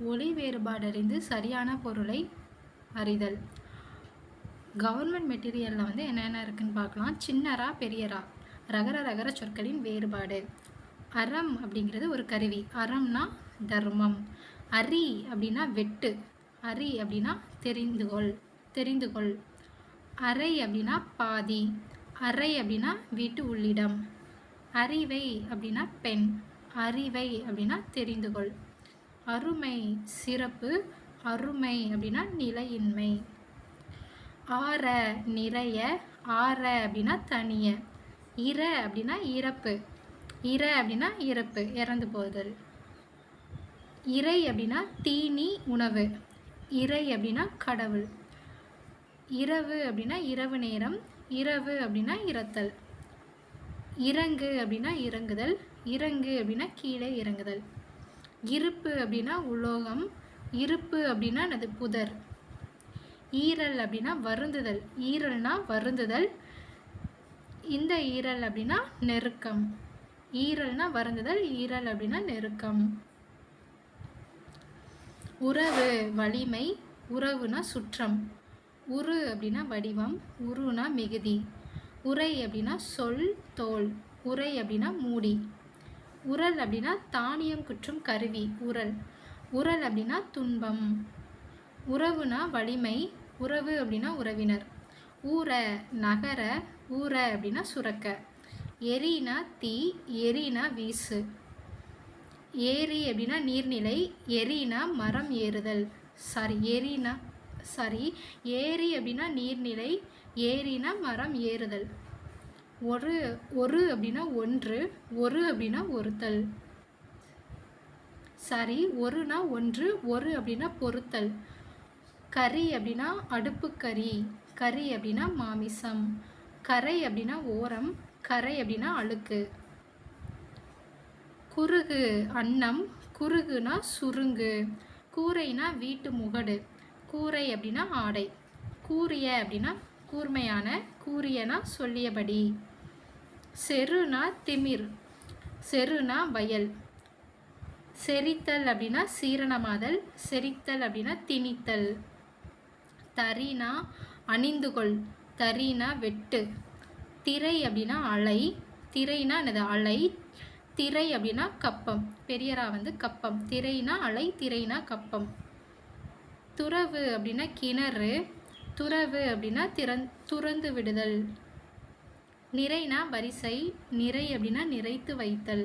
ஒளி வேறுபாடறிந்து சரியான பொருளை அறிதல். கவர்மெண்ட் மெட்டீரியலில் வந்து என்னென்ன இருக்குன்னு பார்க்கலாம். சின்னரா பெரியரா. ரகர ரகர சொற்களின் வேறுபாடு. அறம் அப்படிங்கிறது ஒரு கருவி. அறம்னா தர்மம். அரி அப்படின்னா வெட்டு. அரி அப்படின்னா தெரிந்துகொள். தெரிந்துகொள். அறை அப்படின்னா பாதி. அறை அப்படின்னா வீட்டு உள்ளிடம். அறிவை அப்படின்னா பெண். அறிவை அப்படின்னா தெரிந்துகொள். அருமை சிறப்பு அருமை அப்படின்னா நிலையின்மை. ஆற நிறைய ஆற அப்படின்னா தனிய. இற அப்படின்னா இறப்பு. இற அப்படின்னா இறப்பு இறந்து போதல் இறை அப்படின்னா தீனி உணவு. இறை அப்படின்னா கடவுள். இரவு அப்படின்னா இரவு நேரம். இரவு அப்படின்னா இறத்தல் இறங்கு அப்படின்னா இறங்குதல். இறங்கு அப்படின்னா கீழே இறங்குதல். இருப்பு அப்படின்னா உலோகம் இருப்பு அப்படின்னா அது புதர். ஈரல் அப்படின்னா வருந்துதல். ஈரல்னா வருந்துதல். இந்த ஈரல் அப்படின்னா நெருக்கம். ஈரல்னா வருந்துதல் ஈரல் அப்படின்னா நெருக்கம். உறவு வலிமை. உறவுனா சுற்றம். உரு அப்படின்னா வடிவம். உருனா மிகுதி. உரை அப்படின்னா சொல் தோல். உரை அப்படின்னா மூடி. உரல் அப்படின்னா தானியம் குற்றும் கருவி உரல். உரல் அப்படின்னா துன்பம். உறவுனா வலிமை. உறவு அப்படின்னா உறவினர். ஊற நகர ஊற அப்படின்னா சுரக்க. எரினா தீ எரினா வீசு. ஏரி அப்படின்னா நீர்நிலை. எரினா மரம் ஏறுதல். சாரி எரினா சாரி ஏரி அப்படின்னா நீர்நிலை. ஏரினா மரம் ஏறுதல். ஒரு ஒரு அப்படின்னா ஒன்று ஒரு அப்படின்னா ஒருத்தல். சரி ஒருனா ஒன்று ஒரு அப்படின்னா பொருத்தல். கறி அப்படின்னா அடுப்பு கறி கறி அப்படின்னா மாமிசம் கரை அப்படின்னா ஓரம் கரை அப்படின்னா அழுக்கு. குறுகு அன்னம் குறுகுனா சுருங்கு கூரைனா வீட்டு முகடு கூரை அப்படின்னா ஆடை கூரிய அப்படின்னா கூர்மையான கூரியனா சொல்லியபடி. செருனா திமிர் செருனா வயல். செரித்தல் அப்படின்னா சீரணமாதல் செரித்தல் அப்படின்னா திணித்தல். தரினா அணிந்துகொள் தரினா வெட்டு. திரை அப்படின்னா அலை திரைனா என்னது? அலை திரை அப்படின்னா கப்பம். பெரியரா வந்து கப்பம். திரைனா அலை திரைனா கப்பம். துறவு அப்படின்னா கிணறு துறவு அப்படின்னா திறந் துறந்து விடுதல். நிறைனா வரிசை நிறை அப்படின்னா நிறைத்து வைத்தல்.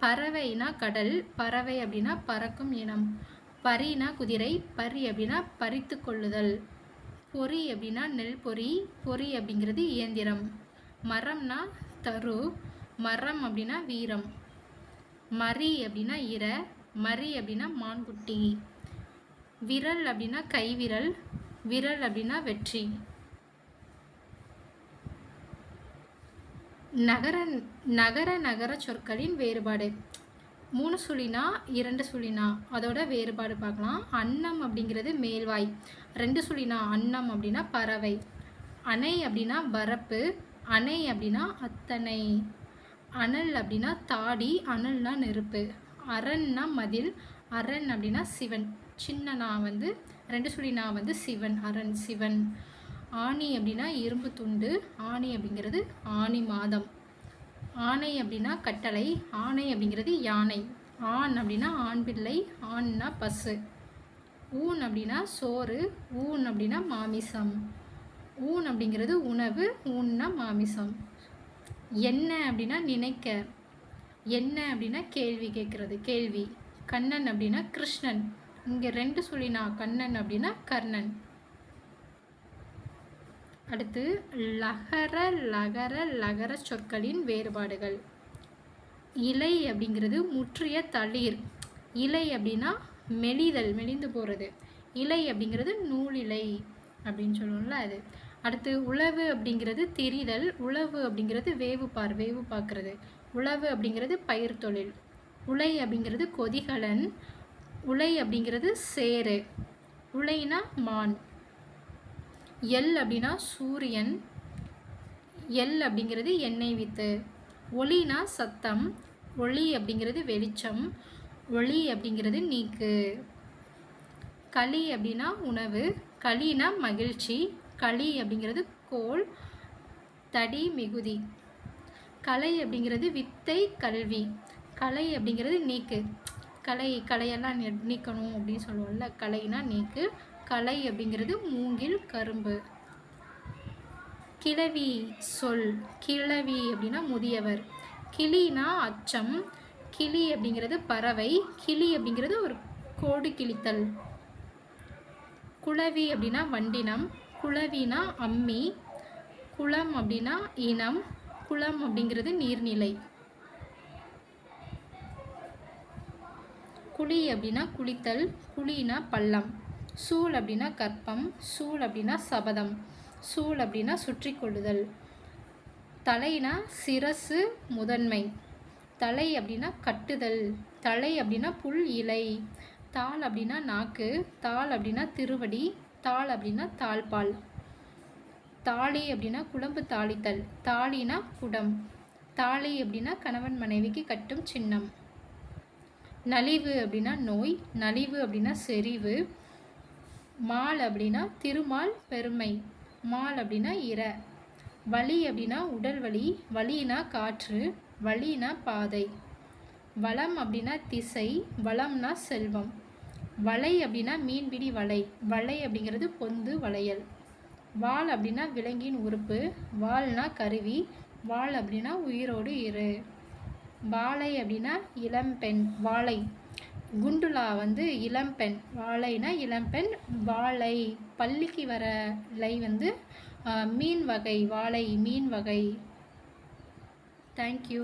பறவைனா கடல் பறவை அப்படின்னா பறக்கும் இனம். பரினா குதிரை பரி அப்படின்னா பறித்து கொள்ளுதல். பொறி அப்படின்னா நெல் பொறி பொறி அப்படிங்கிறது இயந்திரம். மரம்னா தரு மரம் அப்படின்னா வீரம். மரி அப்படின்னா இர மரி அப்படின்னா மான்குட்டி. விரல் அப்படின்னா கைவிரல் விரல் அப்படின்னா வெற்றி. நகர நகர நகர சொற்களின் வேறுபாடு. மூணு சுழினா இரண்டு சுழினா? அதோட வேறுபாடு பார்க்கலாம். அன்னம் அப்படிங்கிறது மேல்வாய். ரெண்டு சுழினா அன்னம் அப்படின்னா பறவை. அணை அப்படின்னா வரப்பு. அணை அப்படின்னா அத்தனை. அனல் அப்படின்னா தாடி. அனல்னா நெருப்பு. அரண்னா மதில். அரண் அப்படின்னா சிவன். சின்னனா வந்து ரெண்டு சுழி நான் வந்து சிவன் அரண் சிவன். ஆணி அப்படின்னா இரும்பு துண்டு. ஆணி அப்படிங்கிறது ஆணி மாதம். ஆணை அப்படின்னா கட்டளை. ஆணை அப்படிங்கிறது யானை. ஆண் அப்படின்னா ஆண் பிள்ளை ஆண்னா பசு. ஊன் அப்படின்னா சோறு ஊன் அப்படின்னா மாமிசம். ஊன் அப்படிங்கிறது உணவு ஊன்னா மாமிசம். என்ன அப்படின்னா நினைக்க. என்ன அப்படின்னா கேள்வி கேட்குறது கேள்வி. கண்ணன் அப்படின்னா கிருஷ்ணன். இங்கே ரெண்டு சொல்லினா கண்ணன் அப்படின்னா கர்ணன். அடுத்து லகர லகர லகர சொற்களின் வேறுபாடுகள். இலை அப்படிங்கிறது முற்றிய தளிர். இலை அப்படின்னா மெலிதல் மெலிந்து போகிறது இலை அப்படிங்கிறது நூலிலை அப்படின்னு சொல்லுவோம்ல அது. அடுத்து உழவு அப்படிங்கிறது திரிதல். உழவு அப்படிங்கிறது வேவு பார் வேவு பார்க்குறது. உழவு அப்படிங்கிறது பயிர் தொழில் உலை அப்படிங்கிறது கொதிகலன். உலை அப்படிங்கிறது சேரு உலைனா மான். எல் அப்படின்னா சூரியன். எல் அப்படிங்கிறது எண்ணெய் வித்து. ஒளினா சத்தம். ஒளி அப்படிங்கிறது வெளிச்சம். ஒளி அப்படிங்கிறது நீக்கு. களி அப்படின்னா உணவு. களினா மகிழ்ச்சி. களி அப்படிங்கிறது கோல். தடி மிகுதி. கலை அப்படிங்கிறது வித்தை கல்வி. கலை அப்படிங்கிறது நீக்கு. கலை கலையெல்லாம் நீ- நீக்கணும் அப்படின்னு சொல்லுவோம்ல. கலைனா நீக்கு. கலை அப்படிங்கிறது மூங்கில் கரும்பு. கிழவி சொல். கிழவி அப்படின்னா முதியவர். கிளினா அச்சம். கிளி அப்படிங்கிறது பறவை. கிளி அப்படிங்கிறது ஒரு கோடு கிழித்தல். குளவி அப்படின்னா வண்டினம். குளவினா அம்மி. குளம் அப்படின்னா இனம். குளம் அப்படிங்கிறது நீர்நிலை. குழி அப்படின்னா குளித்தல் குழினா பள்ளம். சூள் அப்படின்னா கற்பம் சூள் அப்படின்னா சபதம். சூள் அப்படின்னா சுற்றி கொள்ளுதல் தலைனா சிரசு முதன்மை. தலை அப்படின்னா கட்டுதல். தலை அப்படின்னா புல் இலை. தாள் அப்படின்னா நாக்கு. தாள் அப்படின்னா திருவடி. தாள் அப்படின்னா தாழ்பால். தாலி அப்படின்னா குழம்பு தாளித்தல். தாலினா குடம். தாலி அப்படின்னா கணவன் மனைவிக்கு கட்டும் சின்னம். நலிவு அப்படின்னா நோய் நலிவு அப்படின்னா செறிவு மால் அப்படின்னா திருமால் பெருமை மால் அப்படின்னா இர வலி அப்படின்னா உடல் வலி வலினா காற்று வலினா பாதை வளம் அப்படின்னா திசை வளம்னா செல்வம் வலை அப்படின்னா மீன்பிடி வலை வலை அப்படிங்கிறது பொந்து வளையல் வால் அப்படின்னா விலங்கின் உறுப்பு வால்னா கருவி வால் அப்படின்னா உயிரோடு இரு. வாழை அப்படின்னா இளம்பெண் வாழை. குண்டுலா வந்து இளம்பெண் வாழைனா இளம்பெண் வாழை. பள்ளிக்கு வர லை வந்து மீன் வகை வாழை மீன் வகை. தேங்க்யூ